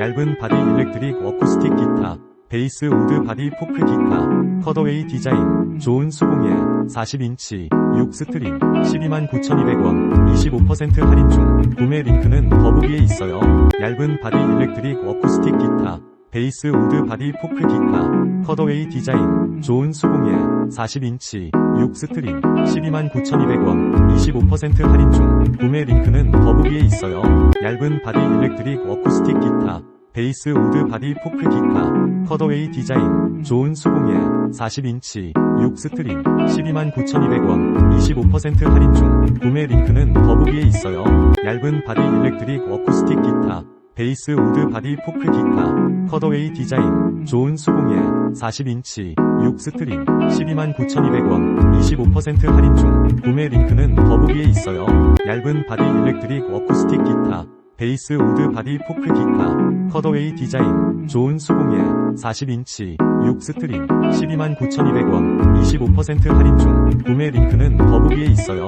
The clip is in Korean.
얇은 바디 일렉트릭 어쿠스틱 기타, 베이스 우드 바디 포크 기타, 컷어웨이 디자인, 좋은 수공예, 40인치, 6 스트링, 129,200원, 25% 할인 중, 구매 링크는 더보기에 있어요. 얇은 바디 일렉트릭 어쿠스틱 기타, 베이스 우드 바디 포크 기타, 컷어웨이 디자인, 좋은 수공예, 40인치, 6스트링, 129,200원, 25% 할인 중, 구매 링크는 더보기에 있어요. 얇은 바디 일렉트릭 어쿠스틱 기타, 베이스 우드 바디 포크 기타, 컷어웨이 디자인, 좋은 수공예, 40인치, 6스트링, 129,200원, 25% 할인 중, 구매 링크는 더보기에 있어요. 얇은 바디 일렉트릭 어쿠스틱 기타, 베이스 우드 바디 포크 기타, 컷어웨이 디자인, 좋은 수공예, 40인치, 6스트링, 129,200원, 25% 할인 중, 구매 링크는 더보기에 있어요. 얇은 바디 일렉트릭 어쿠스틱 기타, 베이스 우드 바디 포크 기타, 컷어웨이 디자인, 좋은 수공예, 40인치, 6스트링, 129,200원, 25% 할인 중, 구매 링크는 더보기에 있어요.